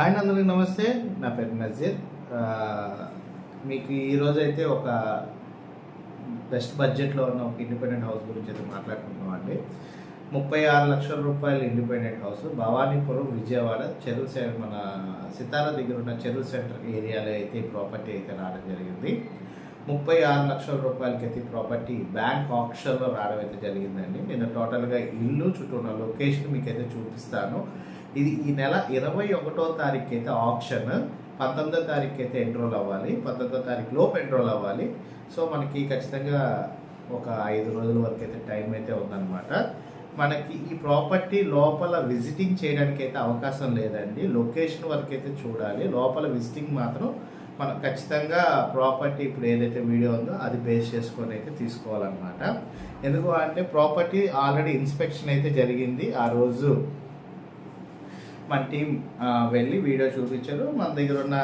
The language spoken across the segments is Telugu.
ఆయన అందరికి నమస్తే. నా పేరు నజీర్. మీకు ఈరోజు అయితే ఒక బెస్ట్ బడ్జెట్లో ఉన్న ఒక ఇండిపెండెంట్ హౌస్ గురించి అయితే మాట్లాడుకుంటున్నాం అండి. ముప్పై ఆరు లక్షల రూపాయల ఇండిపెండెంట్ హౌస్. భవానీపురం విజయవాడ చెరువు సెంటర్ మన సితారా దగ్గర ఉన్న చెరువు సెంటర్ ఏరియాలో అయితే ప్రాపర్టీ అయితే రావడం జరిగింది. ముప్పై ఆరు లక్షల రూపాయలకి అయితే ప్రాపర్టీ బ్యాంక్ ఆప్షన్లో రావడం అయితే జరిగిందండి. నేను టోటల్గా ఇల్లు చుట్టూ ఉన్న లొకేషన్ మీకైతే చూపిస్తాను. ఇది ఈ నెల ఇరవై ఒకటో తారీఖు అయితే ఆప్షన్ పంతొమ్మిదో తారీఖు అయితే ఎన్రోల్ అవ్వాలి పంతొమ్మిదో తారీఖు లోపు ఎన్రోల్ అవ్వాలి. సో మనకి ఖచ్చితంగా ఒక ఐదు రోజుల వరకు అయితే టైం అయితే ఉందన్నమాట. మనకి ఈ ప్రాపర్టీ లోపల విజిటింగ్ చేయడానికి అయితే అవకాశం లేదండి. లొకేషన్ వరకు అయితే చూడాలి. లోపల విజిటింగ్ మాత్రం మనం ఖచ్చితంగా ప్రాపర్టీ ఇప్పుడు ఏదైతే వీడియో ఉందో అది బేస్ చేసుకొని అయితే తీసుకోవాలన్నమాట. ఎందుకు అంటే ప్రాపర్టీ ఆల్రెడీ ఇన్స్పెక్షన్ అయితే జరిగింది. ఆ రోజు మన టీం వెళ్ళి వీడియో చూపించారు. మన దగ్గర ఉన్న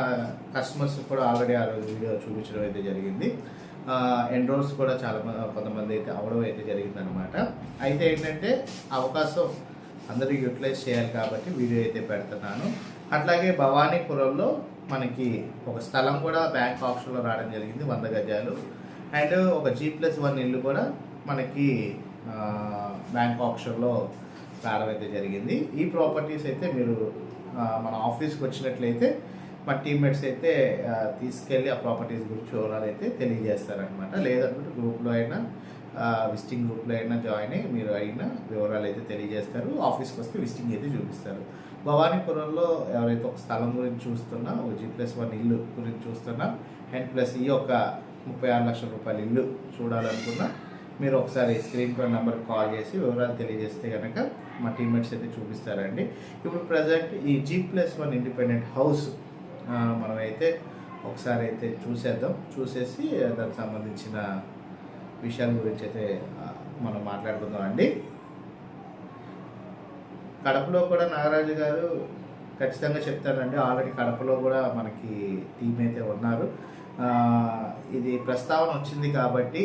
కస్టమర్స్ కూడా ఆల్రెడీ ఆ రోజు వీడియో చూపించడం అయితే జరిగింది. ఎన్రోల్స్ కూడా చాలా కొంతమంది అయితే అవడం అయితే జరిగింది అనమాట అయితే ఏంటంటే అవకాశం అందరూ యూటిలైజ్ చేయాలి కాబట్టి వీడియో అయితే పెడుతున్నాను. అట్లాగే భవానీపురంలో మనకి ఒక స్థలం కూడా బ్యాంక్ ఆప్షన్లో రావడం జరిగింది వంద గజాలు. అండ్ ఒక జీ ప్లస్ వన్ ఇల్లు కూడా మనకి బ్యాంక్ ఆప్షన్లో రావడం అయితే జరిగింది. ఈ ప్రాపర్టీస్ అయితే మీరు మన ఆఫీస్కి వచ్చినట్లయితే మా టీమ్మేట్స్ అయితే తీసుకెళ్ళి ఆ ప్రాపర్టీస్ గురించి వివరాలు అయితే తెలియజేస్తారనమాట లేదనుకుంటే గ్రూప్లో అయినా విజిటింగ్ గ్రూప్లో అయినా జాయిన్ అయ్యి మీరు అయినా వివరాలు అయితే తెలియజేస్తారు. ఆఫీస్కి వస్తే విజిటింగ్ అయితే చూపిస్తారు. భవానీపురంలో ఎవరైతే ఒక స్థలం గురించి చూస్తున్నా ఒక జీ ప్లస్ వన్ ఇల్లు గురించి చూస్తున్నా అండ్ ప్లస్ ఈ యొక్క ముప్పై ఆరు లక్షల రూపాయల ఇల్లు చూడాలనుకున్నా మీరు ఒకసారి స్క్రీన్ పై నెంబర్ కాల్ చేసి వివరాలు తెలియజేస్తే కనుక మా టీమ్మేట్స్ అయితే చూపిస్తారండి. ఇప్పుడు ప్రజెంట్ ఈ G plus one independent house మనమైతే ఒకసారి అయితే చూసేద్దాం. చూసేసి దానికి సంబంధించిన విషయాల గురించి అయితే మనం మాట్లాడుకుందాం అండి. కడపలో కూడా నాగరాజు గారు ఖచ్చితంగా చెప్తారండి. ఆల్రెడీ కడపలో కూడా మనకి టీం అయితే ఉన్నారు. ఇది ప్రస్తావన వచ్చింది కాబట్టి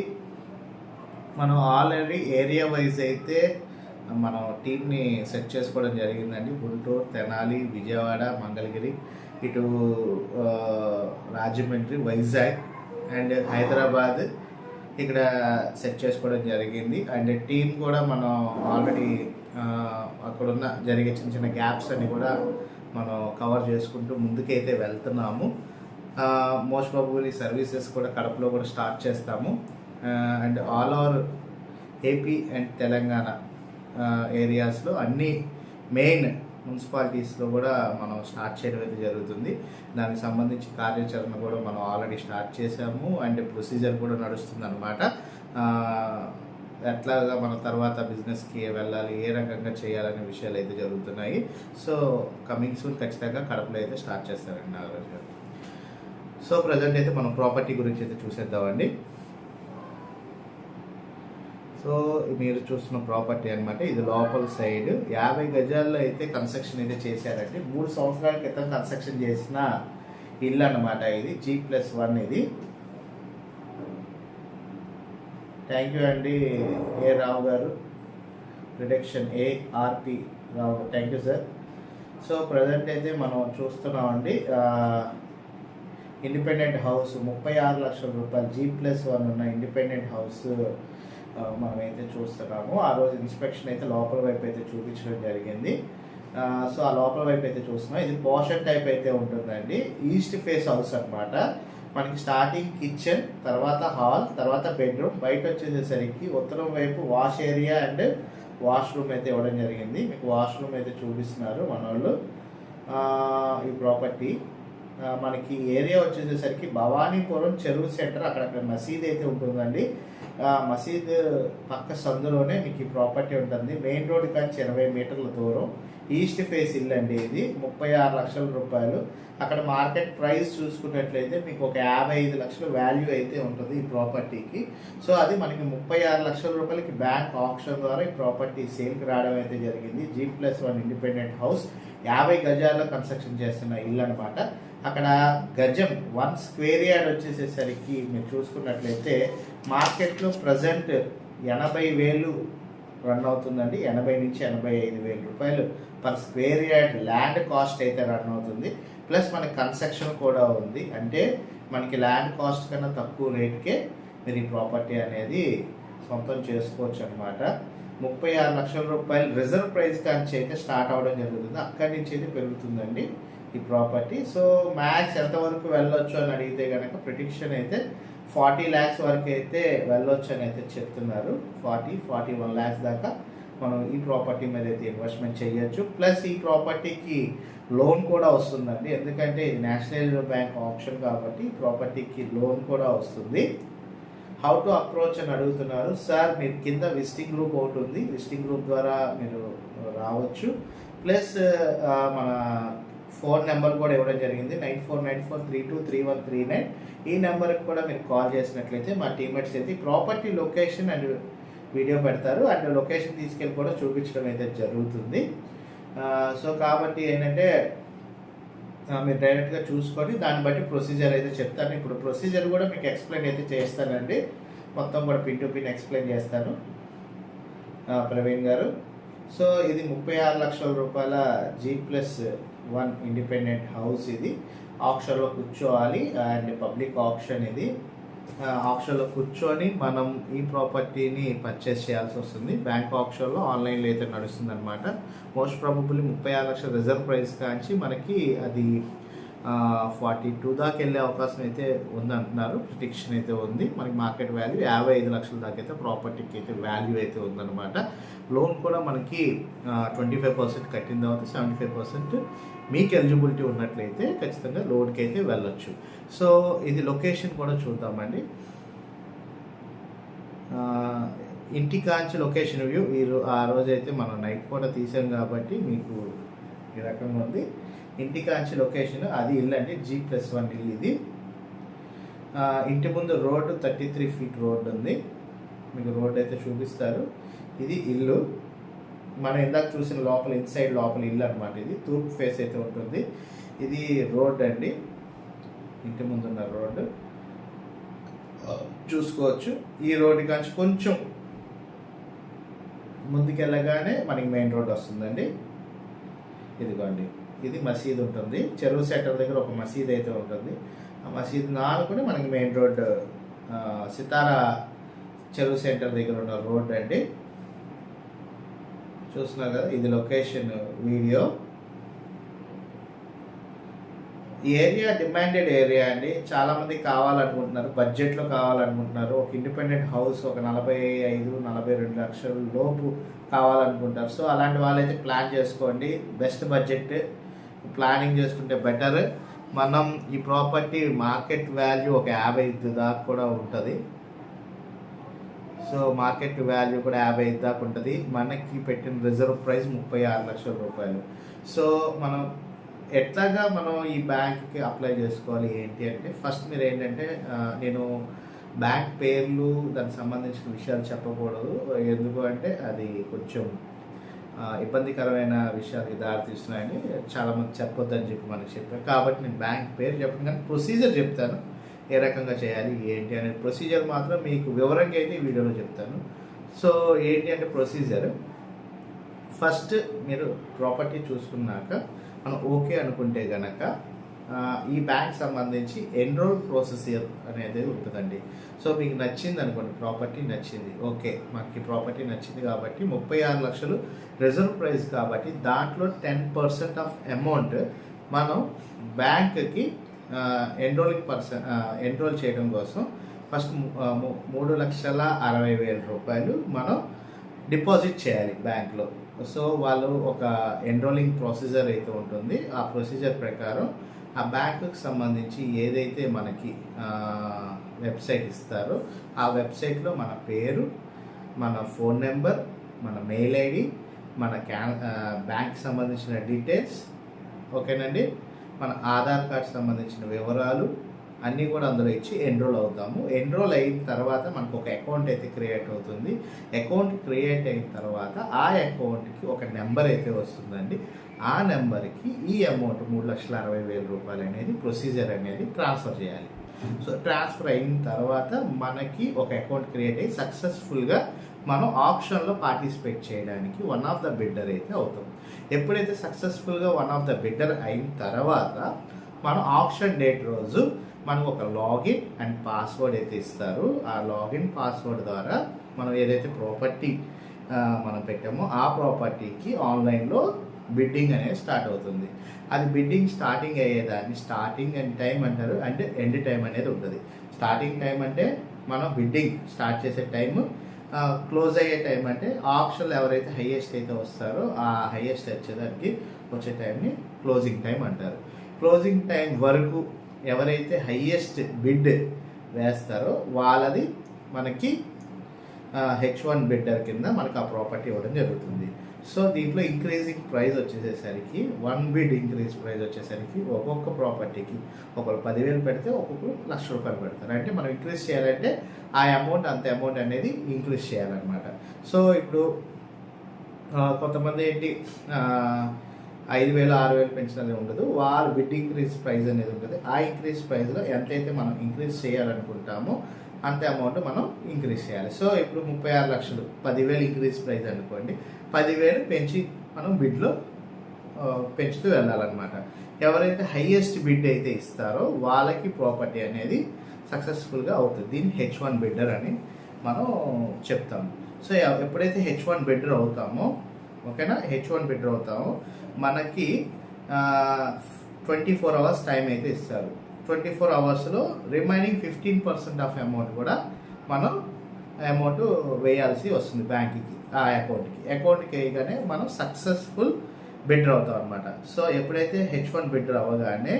మనం ఆల్రెడీ ఏరియా వైజ్ అయితే మనం టీంని సెట్ చేసుకోవడం జరిగిందండి. గుంటూరు తెనాలి విజయవాడ మంగళగిరి ఇటు రాజమండ్రి వైజాగ్ అండ్ హైదరాబాద్ ఇక్కడ సెట్ చేసుకోవడం జరిగింది. అండ్ టీం కూడా మనం ఆల్రెడీ అక్కడున్న జరిగే చిన్న చిన్న గ్యాప్స్ అన్ని కూడా మనం కవర్ చేసుకుంటూ ముందుకైతే వెళ్తున్నాము. మోస్ట్ బాబుని సర్వీసెస్ కూడా కడపలో కూడా స్టార్ట్ చేస్తాము. And all over AP and Telangana ఏరియాస్లో అన్ని మెయిన్ మున్సిపాలిటీస్లో కూడా మనం స్టార్ట్ చేయడం అయితే జరుగుతుంది. దానికి సంబంధించి కార్యాచరణ కూడా మనం ఆల్రెడీ స్టార్ట్ చేసాము అండ్ ప్రొసీజర్ కూడా నడుస్తుంది అనమాట ఎట్లాగా మన తర్వాత బిజినెస్కి వెళ్ళాలి ఏ రకంగా చేయాలనే విషయాలు అయితే జరుగుతున్నాయి. సో కమింగ్ సూన్ ఖచ్చితంగా కడపలో అయితే స్టార్ట్ చేస్తారండి నాగరాజు గారు. సో ప్రజెంట్ అయితే మనం ప్రాపర్టీ గురించి అయితే చూసేద్దామండి. సో మీరు చూస్తున్న ప్రాపర్టీ అనమాట ఇది లోపల సైడ్. యాభై గజాల్లో అయితే కన్స్ట్రక్షన్ అయితే చేశారండి. మూడు సంవత్సరాల క్రితం కన్స్ట్రక్షన్ చేసిన ఇల్లు అనమాట ఇది. జీ ప్లస్ వన్ ఇది. థ్యాంక్ యూ అండి A Rao garu. Reduction ARP Rao thank you sir so present అయితే మనం చూస్తున్నామండి. ఇండిపెండెంట్ హౌస్ ముప్పై ఆరు లక్షల రూపాయలు. జీ ప్లస్ వన్ ఉన్న ఇండిపెండెంట్ హౌస్ మనం అయితే చూస్తున్నాము. ఆ రోజు ఇన్స్పెక్షన్ అయితే లోపల వైపు అయితే చూపించడం జరిగింది. సో ఆ లోపల వైపు అయితే చూస్తున్నాం. ఇది పోషన్ టైప్ అయితే ఉంటుందండి. ఈస్ట్ ఫేస్ హౌస్ అనమాట మనకి స్టార్టింగ్ కిచెన్ తర్వాత హాల్ తర్వాత బెడ్రూమ్. బయట వచ్చేసేసరికి ఉత్తరం వైపు వాష్ ఏరియా అండ్ వాష్రూమ్ అయితే ఇవ్వడం జరిగింది. మీకు వాష్రూమ్ అయితే చూపిస్తున్నారు మన వాళ్ళు ఈ ప్రాపర్టీ. మనకి ఏరియా వచ్చేసేసరికి భవానీపురం చెరువు సెంటర్ అక్కడ మసీద్ అయితే ఉంటుందండి. మసీద్ పక్క సందులోనే మీకు ఈ ప్రాపర్టీ ఉంటుంది. మెయిన్ రోడ్ కాంచి ఇరవై మీటర్ల దూరం. ఈస్ట్ ఫేస్ ఇల్లు అండి ఇది. ముప్పై ఆరు లక్షల రూపాయలు. అక్కడ మార్కెట్ ప్రైస్ చూసుకున్నట్లయితే మీకు ఒక యాభై ఐదు లక్షల వాల్యూ అయితే ఉంటుంది ఈ ప్రాపర్టీకి. సో అది మనకి ముప్పై ఆరు లక్షల రూపాయలకి బ్యాంక్ ఆప్షన్ ద్వారా ఈ ప్రాపర్టీ సేల్కి రావడం అయితే జరిగింది. G plus one independent house. యాభై గజాల్లో కన్స్ట్రక్షన్ చేస్తున్న ఇల్లు అనమాట అక్కడ గజం వన్ స్క్వేర్ యార్డ్ వచ్చేసేసరికి మీరు చూసుకున్నట్లయితే మార్కెట్లో ప్రజెంట్ ఎనభై వేలు రన్ అవుతుందండి. ఎనభై నుంచి ఎనభై ఐదు వేల రూపాయలు per square yard land cost అయితే రన్ అవుతుంది. ప్లస్ మనకి కన్స్ట్రక్షన్ కూడా ఉంది. అంటే మనకి ల్యాండ్ కాస్ట్ కన్నా తక్కువ రేట్కే మీరు ఈ ప్రాపర్టీ అనేది సొంతం చేసుకోవచ్చు అనమాట ముప్పై ఆరు లక్షల రూపాయలు రిజర్వ్ ప్రైస్ కాంచి అయితే స్టార్ట్ అవ్వడం జరుగుతుంది. అక్కడి నుంచి అయితే పెరుగుతుందండి. ఈ ప్రాపర్టీ సో మ్యాక్స్ ఎంతవరకు వెళ్ళొచ్చు అని అడిగితే కనుక ప్రిడిక్షన్ అయితే ఫార్టీ ల్యాక్స్ వరకు అయితే వెళ్ళొచ్చు అని అయితే చెప్తున్నారు. ఫార్టీ ఫార్టీ వన్ ల్యాక్స్ దాకా మనం ఈ ప్రాపర్టీ మీద అయితే ఇన్వెస్ట్మెంట్ చేయొచ్చు. ప్లస్ ఈ ప్రాపర్టీకి లోన్ కూడా వస్తుందండి. ఎందుకంటే ఇది నేషనల్ బ్యాంక్ ఆప్షన్ కాబట్టి ఈ ప్రాపర్టీకి లోన్ కూడా వస్తుంది. హౌ టు అప్రోచ్ అని అడుగుతున్నారు. సార్ మీరు కింద విజిటింగ్ గ్రూప్ ఒకటి ఉంది. విజిటింగ్ గ్రూప్ ద్వారా మీరు uh, రావచ్చు. ప్లస్ uh, మన ఫోన్ నెంబర్ కూడా ఇవ్వడం జరిగింది. Nine four nine four three two three one three nine. ఈ నెంబర్కి కూడా మీరు కాల్ చేసినట్లయితే మా టీమేట్స్ అయితే ప్రాపర్టీ లొకేషన్ అండ్ వీడియో పెడతారు. అండ్ లొకేషన్ తీసుకెళ్ళి కూడా చూపించడం అయితే జరుగుతుంది. సో కాబట్టి ఏంటంటే మీరు డైరెక్ట్గా చూసుకొని దాన్ని బట్టి ప్రొసీజర్ అయితే చెప్తాను. ఇప్పుడు ప్రొసీజర్ కూడా మీకు ఎక్స్ప్లెయిన్ అయితే చేస్తానండి. మొత్తం కూడా పిన్ టు పిన్ ఎక్స్ప్లెయిన్ చేస్తాను. ప్రవీణ్ గారు. సో ఇది ముప్పై ఆరు లక్షల రూపాయల G plus one independent house ఇది. ఆప్షన్లో కూర్చోవాలి. అండ్ పబ్లిక్ ఆప్షన్ ఇది. ఆప్షన్లో కూర్చొని మనం ఈ ప్రాపర్టీని పర్చేస్ చేయాల్సి వస్తుంది. బ్యాంక్ ఆప్షన్లో ఆన్లైన్లో అయితే నడుస్తుంది అనమాట మోస్ట్ ప్రాబబుల్లీ ముప్పై ఆరు లక్షల రిజర్వ్ ప్రైస్ కాంచి మనకి అది ఫార్టీ టూ దాకా వెళ్ళే అవకాశం అయితే ఉందంటున్నారు. ప్రిడిక్షన్ అయితే ఉంది. మనకి మార్కెట్ వాల్యూ యాభై ఐదు లక్షల దాకా అయితే ప్రాపర్టీకి అయితే వాల్యూ అయితే ఉందన్నమాట. లోన్ కూడా మనకి ట్వంటీ ఫైవ్ పర్సెంట్ కట్టిన తర్వాత సెవెంటీ ఫైవ్ పర్సెంట్ మీకు ఎలిజిబిలిటీ ఉన్నట్లయితే ఖచ్చితంగా లోన్కి అయితే వెళ్ళొచ్చు. సో ఇది లొకేషన్ కూడా చూద్దామండి. ఇంటి కాంచి లొకేషన్ వ్యూ ఈ ఆ రోజైతే మనం నైట్ కూడా తీసాం కాబట్టి మీకు ఈ రకంగా ఉంది. ఇంటికాంచి లొకేషన్ అది ఇల్లు అండి జీ ప్లస్ వన్ ఇల్లు ఇది. ఇంటి ముందు road thirty three feet road ఉంది. మీకు రోడ్డు అయితే చూపిస్తారు. ఇది ఇల్లు. మనం ఇందాక చూసిన లోపల ఇన్సైడ్ లోపల ఇల్లు అనమాట ఇది. తూర్పు ఫేస్ అయితే ఉంటుంది. ఇది రోడ్ అండి. ఇంటి ముందున్న రోడ్డు. చూసుకోవచ్చు. ఈ రోడ్డు కాంచి కొంచెం ముందుకెళ్ళగానే మనకి మెయిన్ రోడ్ వస్తుందండి. ఇదిగోండి. ఇది మసీద్ ఉంటుంది. చెరువు సెంటర్ దగ్గర ఒక మసీద్ అయితే ఉంటుంది. ఆ మసీద్ నాలుగుని మనకి మెయిన్ రోడ్ సితారా చెరువు సెంటర్ దగ్గర ఉన్న రోడ్ అండి. చూస్తున్నారు కదా ఇది లొకేషన్ వీడియో. ఈ ఏరియా డిమాండెడ్ ఏరియా అండి. చాలామంది కావాలనుకుంటున్నారు బడ్జెట్లో కావాలనుకుంటున్నారు. ఒక ఇండిపెండెంట్ హౌస్ ఒక నలభై ఐదు నలభై రెండు లక్షల లోపు కావాలనుకుంటారు. సో అలాంటి వాళ్ళైతే ప్లాన్ చేసుకోండి. బెస్ట్ బడ్జెట్ ప్లానింగ్ చేసుకుంటే బెటర్ మనం ఈ ప్రాపర్టీ మార్కెట్ వాల్యూ ఒక యాభై ఐదు దాకా కూడా ఉంటుంది. సో మార్కెట్ వాల్యూ కూడా యాభై ఐదు దాకా ఉంటుంది. మనకి పెట్టిన రిజర్వ్ ప్రైస్ ముప్పై ఆరు లక్షల రూపాయలు. సో మనం ఎట్లాగా మనం ఈ బ్యాంక్కి అప్లై చేసుకోవాలి ఏంటి అంటే ఫస్ట్ మీరు ఏంటంటే నేను బ్యాంక్ పేర్లు దానికి సంబంధించిన విషయాలు చెప్పకూడదు. ఎందుకు అంటే అది కొంచెం ఇబ్బందికరమైన విషయాలకి దారితీస్తున్నాయని చాలామంది చెప్పొద్దని చెప్పి మనకి చెప్పారు. కాబట్టి నేను బ్యాంక్ పేరు చెప్పను కానీ ప్రొసీజర్ చెప్తాను. ఏ రకంగా చేయాలి ఏంటి అనే ప్రొసీజర్ మాత్రం మీకు వివరంగా అయితే ఈ వీడియోలో చెప్తాను. సో ఏంటి అంటే ప్రొసీజర్. ఫస్ట్ మీరు ప్రాపర్టీ చూసుకున్నాక మనం ఓకే అనుకుంటే గనక ఈ బ్యాంక్ సంబంధించి ఎన్రోల్ ప్రొసెసర్ అనేది ఉంటుందండి. సో మీకు నచ్చింది అనుకోండి ప్రాపర్టీ నచ్చింది ఓకే మాకు ప్రాపర్టీ నచ్చింది కాబట్టి ముప్పై ఆరు లక్షలు రిజర్వ్ ప్రైస్ కాబట్టి దాంట్లో టెన్ పర్సెంట్ ఆఫ్ అమౌంట్ మనం బ్యాంక్కి ఎన్రోలింగ్ పర్సన్ ఎన్రోల్ చేయడం కోసం ఫస్ట్ మూడు లక్షల అరవై వేల రూపాయలు మనం డిపాజిట్ చేయాలి బ్యాంక్లో సో వాళ్ళు ఒక ఎన్రోలింగ్ ప్రొసీజర్ అయితే ఉంటుంది. ఆ ప్రొసీజర్ ప్రకారం ఆ బ్యాంకుకి సంబంధించి ఏదైతే మనకి వెబ్సైట్ ఇస్తారో ఆ వెబ్సైట్లో మన పేరు మన ఫోన్ నెంబర్ మన మెయిల్ ఐడి మన క్యాన్ బ్యాంక్ సంబంధించిన డీటెయిల్స్ ఓకేనండి? మన ఆధార్ కార్డ్ సంబంధించిన వివరాలు అన్నీ కూడా అందులో ఇచ్చి ఎన్రోల్ అవుతాము. ఎన్రోల్ అయిన తర్వాత మనకు ఒక అకౌంట్ అయితే క్రియేట్ అవుతుంది. అకౌంట్ క్రియేట్ అయిన తర్వాత ఆ అకౌంట్కి ఒక నెంబర్ అయితే వస్తుందండి. ఆ నెంబర్కి ఈ అమౌంట్ మూడు లక్షల అరవై వేల రూపాయలు అనేది ప్రొసీజర్ అనేది ట్రాన్స్ఫర్ చేయాలి. సో ట్రాన్స్ఫర్ అయిన తర్వాత మనకి ఒక అకౌంట్ క్రియేట్ అయ్యి సక్సెస్ఫుల్గా మనం ఆప్షన్లో పార్టిసిపేట్ చేయడానికి వన్ ఆఫ్ ద బిడ్డర్ అయితే అవుతాం. ఎప్పుడైతే సక్సెస్ఫుల్గా వన్ ఆఫ్ ద బిడ్డర్ అయిన తర్వాత మనం ఆప్షన్ డేట్ రోజు మనకు ఒక లాగిన్ అండ్ పాస్వర్డ్ అయితే ఇస్తారు. ఆ లాగిన్ పాస్వర్డ్ ద్వారా మనం ఏదైతే ప్రాపర్టీ మనం పెట్టామో ఆ ప్రాపర్టీకి ఆన్లైన్లో బిడ్డింగ్ అనేది స్టార్ట్ అవుతుంది. అది బిడ్డింగ్ స్టార్టింగ్ అయ్యేదాన్ని స్టార్టింగ్ అండ్ టైం అంటారు. అంటే ఎండ్ టైం అనేది ఉంటుంది. స్టార్టింగ్ టైం అంటే మనం బిడ్డింగ్ స్టార్ట్ చేసే టైం క్లోజ్ అయ్యే టైం అంటే ఆప్షన్లు ఎవరైతే హైయెస్ట్ అయితే వస్తారో ఆ హైయెస్ట్ వచ్చేదానికి వచ్చే టైంని క్లోజింగ్ టైం అంటారు. క్లోజింగ్ టైం వరకు ఎవరైతే హైయెస్ట్ బిడ్ వేస్తారో వాళ్ళది మనకి హెచ్ వన్ బిడ్డర్ కింద మనకు ఆ ప్రాపర్టీ ఇవ్వడం జరుగుతుంది. సో దీంట్లో ఇంక్రీజింగ్ ప్రైస్ వచ్చేసేసరికి వన్ బిడ్ ఇంక్రీజ్ ప్రైస్ వచ్చేసరికి ఒక్కొక్క ప్రాపర్టీకి ఒకరు పదివేలు పెడితే ఒక్కొక్కరు లక్ష రూపాయలు పెడతారు. అంటే మనం ఇంక్రీజ్ చేయాలంటే ఆ అమౌంట్ అంత అమౌంట్ అనేది ఇంక్రీజ్ చేయాలన్నమాట. సో ఇప్పుడు కొంతమంది ఏంటి ఐదు వేలు ఆరు వేలు పెంచినది ఉండదు. వారు బిడ్ ఇంక్రీజ్ ప్రైస్ అనేది ఉంటుంది. ఆ ఇంక్రీజ్ ప్రైస్లో ఎంతైతే మనం ఇంక్రీజ్ చేయాలనుకుంటామో అంతే అమౌంట్ మనం ఇంక్రీజ్ చేయాలి. సో ఇప్పుడు ముప్పై ఆరు లక్షలు పదివేలు ఇంక్రీజ్ ప్రైస్ అనుకోండి. పదివేలు పెంచి మనం బిడ్లో పెంచుతూ వెళ్ళాలన్నమాట. ఎవరైతే హైయెస్ట్ బిడ్ అయితే ఇస్తారో వాళ్ళకి ప్రాపర్టీ అనేది సక్సెస్ఫుల్గా అవుతుంది. దీన్ని హెచ్ వన్ బిడ్డర్ అని మనం చెప్తాము. సో ఎప్పుడైతే హెచ్ వన్ బిడ్డర్ అవుతామో ఓకేనా? హెచ్ వన్ బిడ్డర్ అవుతాము. మనకి ట్వంటీ ఫోర్ అవర్స్ టైం అయితే ఇస్తారు. ట్వంటీ ఫోర్ అవర్స్లో remaining fifteen percent of amount కూడా మనం అమౌంట్ వేయాల్సి వస్తుంది బ్యాంక్కి ఆ అకౌంట్కి. అకౌంట్కి వేయగానే మనం సక్సెస్ఫుల్ బిడ్డర్ అవుతాం అనమాట సో ఎప్పుడైతే హెచ్ వన్ బిడ్డర్ అవ్వగానే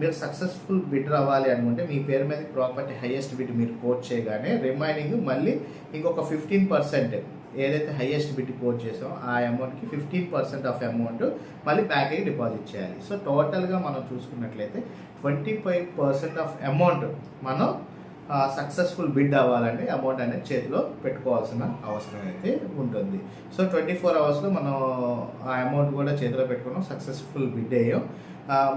మీరు సక్సెస్ఫుల్ బిడ్డర్ అవ్వాలి అనుకుంటే మీ పేరు మీద ప్రాపర్టీ హైయెస్ట్ బిడ్ మీరు కోట్ చేయగానే రిమైనింగ్ మళ్ళీ ఇంకొక ఫిఫ్టీన్ పర్సెంట్ ఏదైతే హైయెస్ట్ బిడ్ కోట్ చేసామో ఆ అమౌంట్కి ఫిఫ్టీన్ పర్సెంట్ ఆఫ్ అమౌంట్ మళ్ళీ బ్యాంక్కి డిపాజిట్ చేయాలి. సో టోటల్గా మనం చూసుకున్నట్లయితే twenty five percent of amount మనం సక్సెస్ఫుల్ బిడ్ అవ్వాలంటే అమౌంట్ అనేది చేతిలో పెట్టుకోవాల్సిన అవసరం అయితే ఉంటుంది. సో ట్వంటీ ఫోర్ అవర్స్లో మనం ఆ అమౌంట్ కూడా చేతిలో పెట్టుకున్నాం సక్సెస్ఫుల్ బిడ్ అయ్యాం.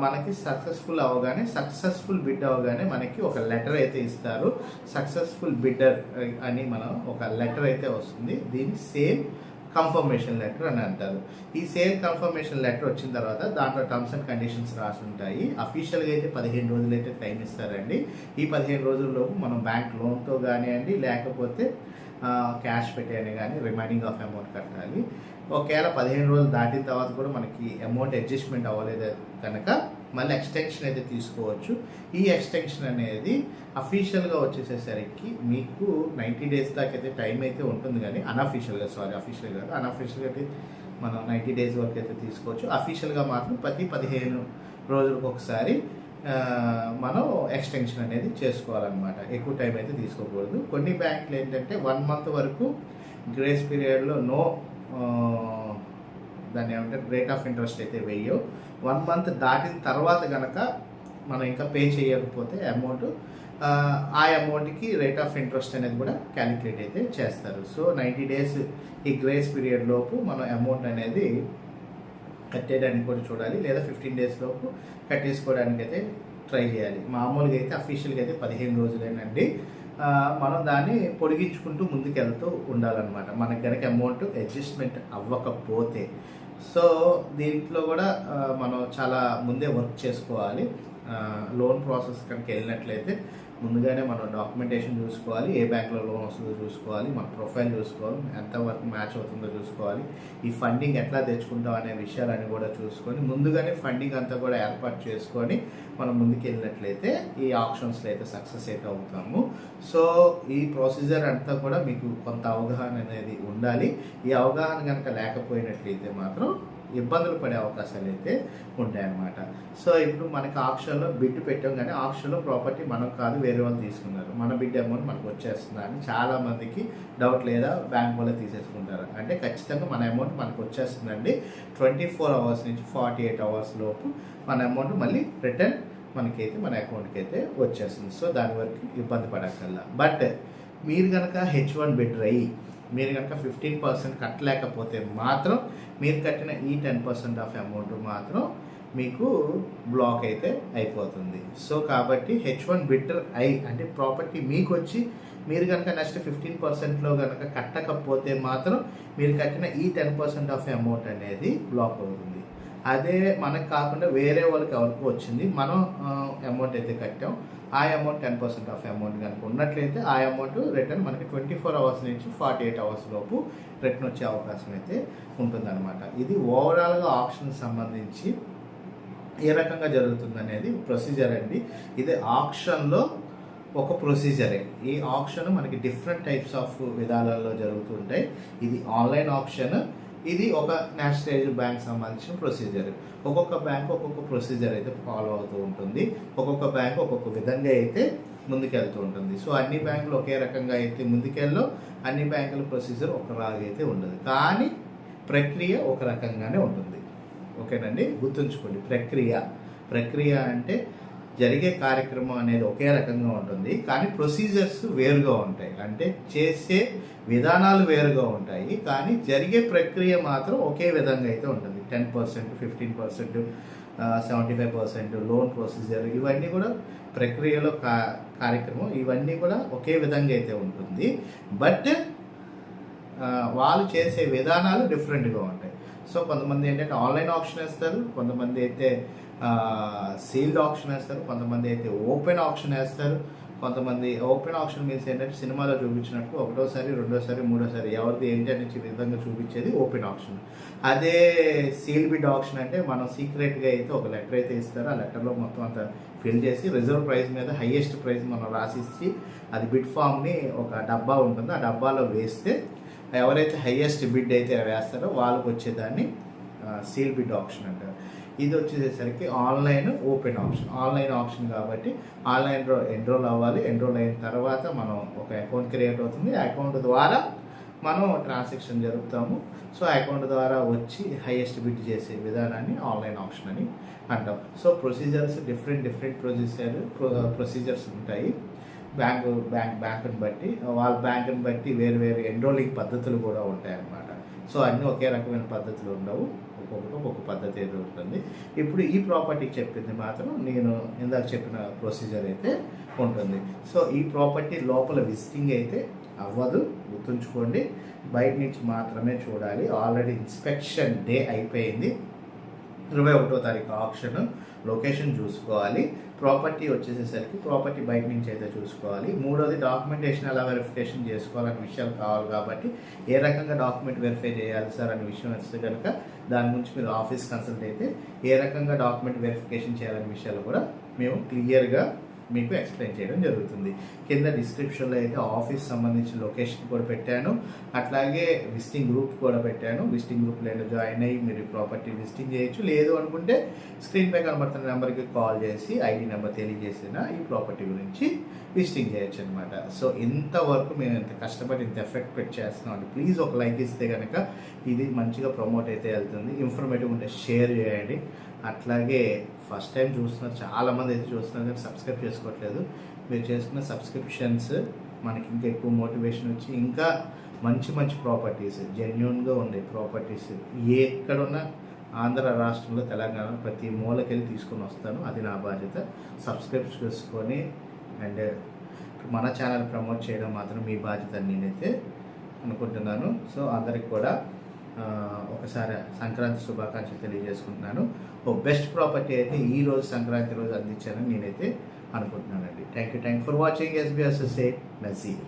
మనకి సక్సెస్ఫుల్ అవగానే సక్సెస్ఫుల్ బిడ్ అవగానే మనకి ఒక లెటర్ అయితే ఇస్తారు. సక్సెస్ఫుల్ బిడ్డర్ అని మనం ఒక లెటర్ అయితే వస్తుంది. దీన్ని సేమ్ కన్ఫర్మేషన్ లెటర్ అని అంటారు. ఈ సేమ్ కన్ఫర్మేషన్ లెటర్ వచ్చిన తర్వాత దాంట్లో టర్మ్స్ అండ్ కండిషన్స్ రాసి ఉంటాయి అఫీషియల్గా అయితే పదిహేను రోజులు అయితే టైం ఇస్తారండి. ఈ పదిహేను రోజుల్లోపు మనం బ్యాంక్ లోన్తో కానివ్వండి లేకపోతే క్యాష్ పెట్టేయని కానీ రిమైనింగ్ ఆఫ్ అమౌంట్ కట్టాలి. ఒకవేళ పదిహేను రోజులు దాటిన తర్వాత కూడా మనకి అమౌంట్ అడ్జస్ట్మెంట్ అవ్వలేదు కనుక మళ్ళీ ఎక్స్టెన్షన్ అయితే తీసుకోవచ్చు. ఈ ఎక్స్టెన్షన్ అనేది అఫీషియల్గా వచ్చేసేసరికి మీకు నైంటీ డేస్ దాకా అయితే టైం అయితే ఉంటుంది కానీ అన్అఫీషియల్గా సారీ అఫీషియల్ కాదు అన్అఫీషియల్గా అయితే మనం నైంటీ డేస్ వరకు అయితే తీసుకోవచ్చు. అఫీషియల్గా మాత్రం ప్రతి పదిహేను రోజులకు ఒకసారి మనం ఎక్స్టెన్షన్ అనేది చేసుకోవాలన్నమాట. ఎక్కువ టైం అయితే తీసుకోకూడదు. కొన్ని బ్యాంకులు ఏంటంటే వన్ మంత్ వరకు గ్రేస్ పీరియడ్లో నో దాన్ని ఏమంటే రేట్ ఆఫ్ ఇంట్రెస్ట్ అయితే వెయ్యో వన్ మంత్ దాటిన తర్వాత కనుక మనం ఇంకా పే చేయకపోతే అమౌంట్ ఆ అమౌంట్కి రేట్ ఆఫ్ ఇంట్రెస్ట్ అనేది కూడా క్యాలిక్యులేట్ అయితే చేస్తారు. సో నైంటీ డేస్ ఈ గ్రేస్ పీరియడ్ లోపు మనం అమౌంట్ అనేది కట్టేయడానికి కూడా చూడాలి. లేదా ఫిఫ్టీన్ డేస్ లోపు కట్టేసుకోవడానికి అయితే ట్రై చేయాలి. మామూలుగా అయితే అఫీషియల్గా అయితే పదిహేను రోజులేనండి. మనం దాన్ని పొడిగించుకుంటూ ముందుకెళ్తూ ఉండాలన్నమాట. మనకి కనుక అమౌంట్ అడ్జస్ట్మెంట్ అవ్వకపోతే సో దీంట్లో కూడా మనం చాలా ముందే వర్క్ చేసుకోవాలి. లోన్ ప్రాసెస్ కనుక వెళ్ళినట్లయితే ముందుగానే మనం డాక్యుమెంటేషన్ చూసుకోవాలి ఏ బ్యాంక్లో లోన్ వస్తుందో చూసుకోవాలి మన ప్రొఫైల్ చూసుకోవాలి ఎంతవరకు మ్యాచ్ అవుతుందో చూసుకోవాలి ఈ ఫండింగ్ ఎట్లా తెచ్చుకుంటాం అనే విషయాలన్నీ కూడా చూసుకొని ముందుగానే ఫండింగ్ అంతా కూడా ఏర్పాటు చేసుకొని మనం ముందుకు వెళ్ళినట్లయితే ఈ ఆప్షన్స్లో అయితే సక్సెస్ అయితే అవుతాము. సో ఈ ప్రొసీజర్ అంతా కూడా మీకు కొంత అవగాహన అనేది ఉండాలి. ఈ అవగాహన కనుక లేకపోయినట్లయితే మాత్రం ఇబ్బందులు పడే అవకాశాలు అయితే ఉంటాయన్నమాట. సో ఇప్పుడు మనకి ఆప్షన్లో బిడ్ పెట్టాం కానీ ఆప్షన్లో ప్రాపర్టీ మనం కాదు వేరే వాళ్ళు తీసుకున్నారు. మన బిడ్ అమౌంట్ మనకు వచ్చేస్తుందా అని డౌట్ లేదా బ్యాంక్ వాళ్ళే తీసేసుకుంటారు. అంటే ఖచ్చితంగా మన అమౌంట్ మనకు వచ్చేస్తుందండి. ట్వంటీ ఫోర్ అవర్స్ నుంచి ఫార్టీ ఎయిట్ అవర్స్ లోపు మన అమౌంట్ మళ్ళీ రిటర్న్ మనకైతే మన అకౌంట్కి అయితే వచ్చేస్తుంది. సో దాని వరకు ఇబ్బంది పడక్కల్లా బట్ మీరు కనుక హెచ్ వన్ బెటర్ అయ్యి మీరు కనుక ఫిఫ్టీన్ పర్సెంట్ కట్టలేకపోతే మాత్రం మీరు కట్టిన ఈ టెన్ పర్సెంట్ ఆఫ్ అమౌంట్ మాత్రం మీకు బ్లాక్ అయితే అయిపోతుంది. సో కాబట్టి హెచ్ వన్ బిట్టర్ ఐ అంటే ప్రాపర్టీ మీకు వచ్చి మీరు కనుక నెక్స్ట్ ఫిఫ్టీన్ పర్సెంట్లో కనుక కట్టకపోతే మాత్రం మీరు కట్టిన ఈ టెన్ పర్సెంట్ ఆఫ్ అమౌంట్ అనేది బ్లాక్ అవుతుంది. అదే మనకు కాకుండా వేరే వాళ్ళకి ఎవరికి వచ్చింది. మనం అమౌంట్ అయితే కట్టాం. ఆ amount ten percent of amount కనుక ఉన్నట్లయితే ఆ అమౌంట్ రిటర్న్ మనకి ట్వంటీ ఫోర్ అవర్స్ నుంచి ఫార్టీ ఎయిట్ అవర్స్ లోపు రిటర్న్ వచ్చే అవకాశం అయితే ఉంటుందన్నమాట. ఇది ఓవరాల్గా ఆప్షన్ సంబంధించి ఏ రకంగా జరుగుతుంది అనేది ప్రొసీజర్ అండి. ఇది ఆప్షన్లో ఒక ప్రొసీజరే ఈ ఆప్షన్ మనకి డిఫరెంట్ టైప్స్ ఆఫ్ విధానాల్లో జరుగుతుంటాయి. ఇది ఆన్లైన్ ఆప్షన్ ఇది ఒక నేషనలైజ్డ్ బ్యాంక్ సంబంధించిన ప్రొసీజర్ ఒక్కొక్క బ్యాంక్ ఒక్కొక్క ప్రొసీజర్ అయితే ఫాలో అవుతూ ఉంటుంది. ఒక్కొక్క బ్యాంక్ ఒక్కొక్క విధంగా అయితే ముందుకెళ్తూ ఉంటుంది. సో అన్ని బ్యాంకులు ఒకే రకంగా అయితే ముందుకెళ్ళో అన్ని బ్యాంకుల ప్రొసీజర్ ఒకలాగైతే ఉండదు. కానీ ప్రక్రియ ఒక రకంగానే ఉంటుంది. ఓకేనండి? గుర్తుంచుకోండి. ప్రక్రియ. ప్రక్రియ అంటే జరిగే కార్యక్రమం అనేది ఒకే రకంగా ఉంటుంది కానీ ప్రొసీజర్స్ వేరుగా ఉంటాయి. అంటే చేసే విధానాలు వేరుగా ఉంటాయి కానీ జరిగే ప్రక్రియ మాత్రం ఒకే విధంగా అయితే ఉంటుంది. Ten percent fifteen percent seventy five percent loan procedure ఇవన్నీ కూడా ప్రక్రియలో కా కార్యక్రమం ఇవన్నీ కూడా ఒకే విధంగా అయితే ఉంటుంది. బట్ వాళ్ళు చేసే విధానాలు డిఫరెంట్గా ఉంటాయి. సో కొంతమంది ఏంటంటే ఆన్లైన్ ఆప్షన్ వేస్తారు కొంతమంది అయితే సీల్డ్ ఆప్షన్ వేస్తారు. కొంతమంది అయితే ఓపెన్ ఆప్షన్ వేస్తారు. కొంతమంది ఓపెన్ ఆప్షన్ మీన్స్ ఏంటంటే సినిమాలో చూపించినట్టు ఒకటోసారి రెండోసారి మూడోసారి ఎవరిది ఏంటి అని విధంగా చూపించేది ఓపెన్ ఆప్షన్ అదే సీల్ బిడ్ ఆప్షన్ అంటే మనం సీక్రెట్గా అయితే ఒక లెటర్ అయితే ఇస్తారు. ఆ లెటర్లో మొత్తం అంతా ఫిల్ చేసి రిజర్వ్ ప్రైస్ మీద హైయెస్ట్ ప్రైస్ మనం రాసిచ్చి అది బిడ్ ఫామ్ని ఒక డబ్బా ఉంటుంది. ఆ డబ్బాలో వేస్తే ఎవరైతే హయ్యెస్ట్ బిడ్ అయితే వేస్తారో వాళ్ళకి వచ్చేదాన్ని సీల్ బిడ్ ఆప్షన్ అంటారు. ఇది వచ్చేసరికి online open option. Online option కాబట్టి ఆన్లైన్లో ఎన్రోల్ అవ్వాలి. ఎన్రోల్ అయిన తర్వాత మనం ఒక అకౌంట్ క్రియేట్ అవుతుంది. అకౌంట్ ద్వారా మనం ట్రాన్సాక్షన్ జరుపుతాము. సో అకౌంట్ ద్వారా వచ్చి హైయెస్ట్ బిడ్ చేసే విధానాన్ని ఆన్లైన్ ఆప్షన్ అని అంటాం. So procedures different different procedure procedures ఉంటాయి. బ్యాంకు బ్యాంక్ బ్యాంకుని బట్టి వాళ్ళ బ్యాంకుని బట్టి వేరు వేరు ఎన్రోలింగ్ పద్ధతులు కూడా ఉంటాయి అన్నమాట సో అన్నీ ఒకే రకమైన పద్ధతులు ఉండవు. ఒక్కొక్కటి ఒక్కొక్క పద్ధతి అయితే ఉంటుంది. ఇప్పుడు ఈ ప్రాపర్టీ చెప్పింది మాత్రం నేను ఇందాక చెప్పిన ప్రొసీజర్ అయితే ఉంటుంది. సో ఈ ప్రాపర్టీ లోపల విజిటింగ్ అయితే అవ్వదు. గుర్తుంచుకోండి. బయట నుంచి మాత్రమే చూడాలి. ఆల్రెడీ ఇన్స్పెక్షన్ డే అయిపోయింది. ఇరవై ఒకటో తారీఖు ఆప్షన్ లొకేషన్ చూసుకోవాలి. ప్రాపర్టీ వచ్చేసేసరికి ప్రాపర్టీ బయట నుంచి అయితే చూసుకోవాలి. మూడోది డాక్యుమెంటేషన్ ఎలా వెరిఫికేషన్ చేసుకోవాలనే విషయాలు కావాలి కాబట్టి ఏ రకంగా డాక్యుమెంట్ వెరిఫై చేయాలి సార్ అనే విషయం వస్తే కనుక దాని గురించి మీరు ఆఫీస్ కన్సల్ట్ అయితే ఏ రకంగా డాక్యుమెంట్ వెరిఫికేషన్ చేయాలనే విషయాలు కూడా మేము క్లియర్గా మీకు ఎక్స్ప్లెయిన్ చేయడం జరుగుతుంది. కింద డిస్క్రిప్షన్లో అయితే ఆఫీస్ సంబంధించిన లొకేషన్ కూడా పెట్టాను. అట్లాగే విజిటింగ్ గ్రూప్ కూడా పెట్టాను. విజిటింగ్ గ్రూప్లో ఏంటో జాయిన్ అయ్యి మీరు ప్రాపర్టీ విజిటింగ్ చేయొచ్చు. లేదు అనుకుంటే స్క్రీన్ పై కనబడుతున్న నెంబర్కి కాల్ చేసి ఐడి నెంబర్ తెలియజేసిన ఈ ప్రాపర్టీ గురించి విజిటింగ్ చేయొచ్చు అనమాట సో ఇంతవరకు మేము ఇంత కష్టపడి ఇంత ఎఫెక్ట్ పెట్టి చేస్తున్నాం అండి. ప్లీజ్ ఒక లైక్ ఇస్తే కనుక ఇది మంచిగా ప్రమోట్ అయితే వెళ్తుంది. ఇన్ఫర్మేటివ్ ఉంటే షేర్ చేయండి. అట్లాగే ఫస్ట్ టైం చూస్తున్నారు చాలామంది అయితే చూస్తున్నారు కానీ సబ్స్క్రైబ్ చేసుకోవట్లేదు. మీరు చేసుకున్న సబ్స్క్రిప్షన్స్ మనకి ఇంకా ఎక్కువ మోటివేషన్ వచ్చి ఇంకా మంచి మంచి ప్రాపర్టీస్ జెన్యున్గా ఉండే ప్రాపర్టీస్ ఎక్కడున్నా ఆంధ్ర రాష్ట్రంలో తెలంగాణ ప్రతి మూలకెళ్ళి తీసుకొని వస్తాను. అది నా బాధ్యత. సబ్స్క్రైబ్ చేసుకొని అండ్ మన ఛానల్ ప్రమోట్ చేయడం మాత్రం మీ బాధ్యత నేనైతే అనుకుంటున్నాను. సో అందరికి కూడా ఒకసారి సంక్రాంతి శుభాకాంక్షలు తెలియజేసుకుంటున్నాను. ఓ బెస్ట్ ప్రాపర్టీ అయితే ఈ రోజు సంక్రాంతి రోజు అందించానని నేనైతే అనుకుంటున్నానండి. Thank you thank for watching ఎస్బీఎస్ఎస్ఏ సే నజీర్